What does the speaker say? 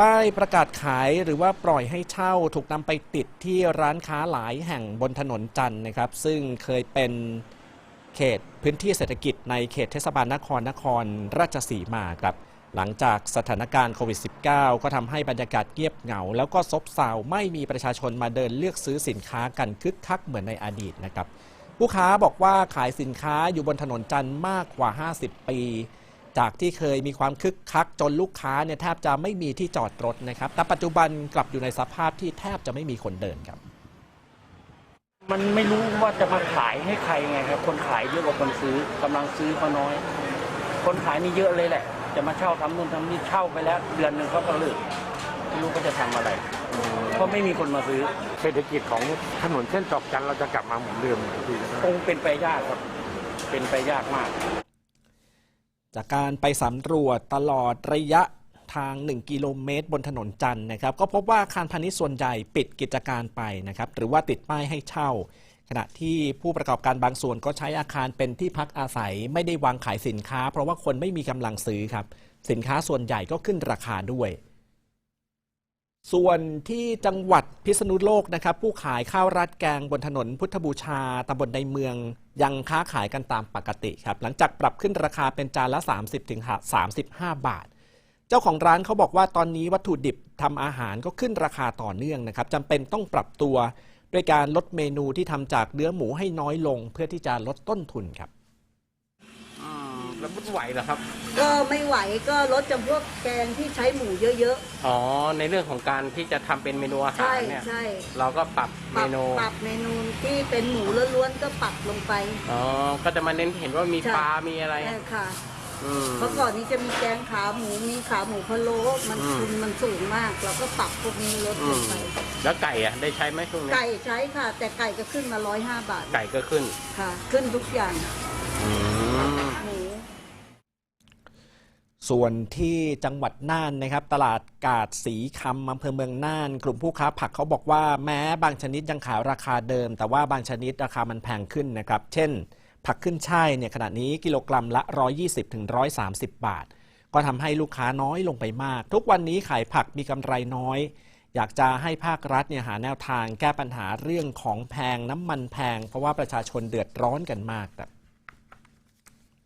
ป้ายประกาศขายหรือว่าปล่อยให้เช่าถูกนำไปติดที่ร้านค้าหลายแห่งบนถนนจันทร์นะครับ ซึ่งเคยเป็นเขตพื้นที่เศรษฐกิจในเขตเทศบาลนครนครราชสีมาครับ หลังจากสถานการณ์โควิด -19 ก็ทำให้บรรยากาศเงียบเหงา แล้วก็ซบเซาไม่มีประชาชนมาเดินเลือกซื้อสินค้ากันคึกคักเหมือนในอดีตนะครับ ผู้ค้าบอกว่าขายสินค้าอยู่บนถนนจันทร์มากกว่า 50 ปี จากที่เคยมีความคึกคักจนลูกค้าเนี่ยแทบจะไม่มีที่จอดรถนะครับ แต่ปัจจุบันกลับอยู่ในสภาพที่แทบจะไม่มีคนเดินครับ มันไม่รู้ว่าจะมาขายให้ใครไงครับ คนขายเยอะกว่าคนซื้อกำลังซื้อเขาน้อย คนขายนี่เยอะเลยแหละ จะมาเช่าทำนู่นทำนี่เช่าไปแล้ว เดือนหนึ่งเขาก็เลิกไม่รู้เขาจะทำอะไรเพราะไม่มีคนมาซื้อเศรษฐกิจของถนนเส้นจอกจันทร์เราจะกลับมาเหมือนเดิมไหมพี่คงเป็นไปยากครับ เป็นไปยากมาก จากการไปสำรวจตลอดระยะทาง 1 กิโลเมตร บนถนนจันทร์นะครับ ก็พบว่าอาคารพาณิชย์ส่วนใหญ่ปิดกิจการไปนะครับ หรือว่าติดป้ายให้เช่า ขณะที่ผู้ประกอบการบางส่วนก็ใช้อาคารเป็นที่พักอาศัย ไม่ได้วางขายสินค้า เพราะว่าคนไม่มีกำลังซื้อครับ สินค้าส่วนใหญ่ก็ขึ้นราคาด้วย ส่วนที่จังหวัดพิษณุโลกนะครับ ผู้ขายข้าวราดแกงบนถนนพุทธบูชาตำบลในเมือง ยังค้าขายกันตามปกติครับ หลังจากปรับขึ้นราคาเป็นจานละ 30ถึง35บาท เจ้าของร้านเขาบอกว่าตอนนี้วัตถุดิบทำอาหารก็ขึ้นราคาต่อเนื่องนะครับจำเป็นต้องปรับตัว ด้วยการลดเมนูที่ทำจากเนื้อหมูให้น้อยลง เพื่อที่จะลดต้นทุนครับ แล้วมันไหวเหรอครับ ก็ไม่ไหวก็ลดจำพวกแกงที่ใช้หมูเยอะอ๋อในเรื่องของการที่จะทำเป็นเมนูอาๆ หาใช่รเนี่ยใช่เราก็ปรับปเมรับนูปรับเมนูที่เป็นหมูล้วนๆก็ปรับลงไป อ๋อก็จะมาเน้นเห็นว่ามีใช่ ปลา มีอะไรใช่ค่ะ อืมเพราะก่อนนี้จะมีแกงขาหมูมีขาหมูพะโล้มันอืม ทุนมันสูงมากเราก็ปรับพวกนี้ลดอืลมงไป แล้วไก่อะได้ใช้ไหมช่วงนี้ ไก่ใช้ค่ะ แต่ไก่ก็ขึ้นมาร้อยห้าบาทไก่ก็ขึ้นค่ะ ขึ้นทุกอย่าง อืมหมู ส่วนที่จังหวัดน่านนะครับ ตลาดกาดสีคำอำเภอเมืองน่าน กลุ่มผู้ค้าผักเขาบอกว่าแม้บางชนิดยังขายราคาเดิม แต่ว่าบางชนิดราคามันแพงขึ้นนะครับ เช่น ผักขึ้นช่ายเนี่ยขณะนี้กิโลกรัมละ 120ถึง130 บาท ก็ทำให้ลูกค้าน้อยลงไปมาก ทุกวันนี้ขายผักมีกำไรน้อย อยากจะให้ภาครัฐเนี่ยหาแนวทางแก้ปัญหาเรื่องของแพงน้ำมันแพง เพราะว่าประชาชนเดือดร้อนกันมากครับ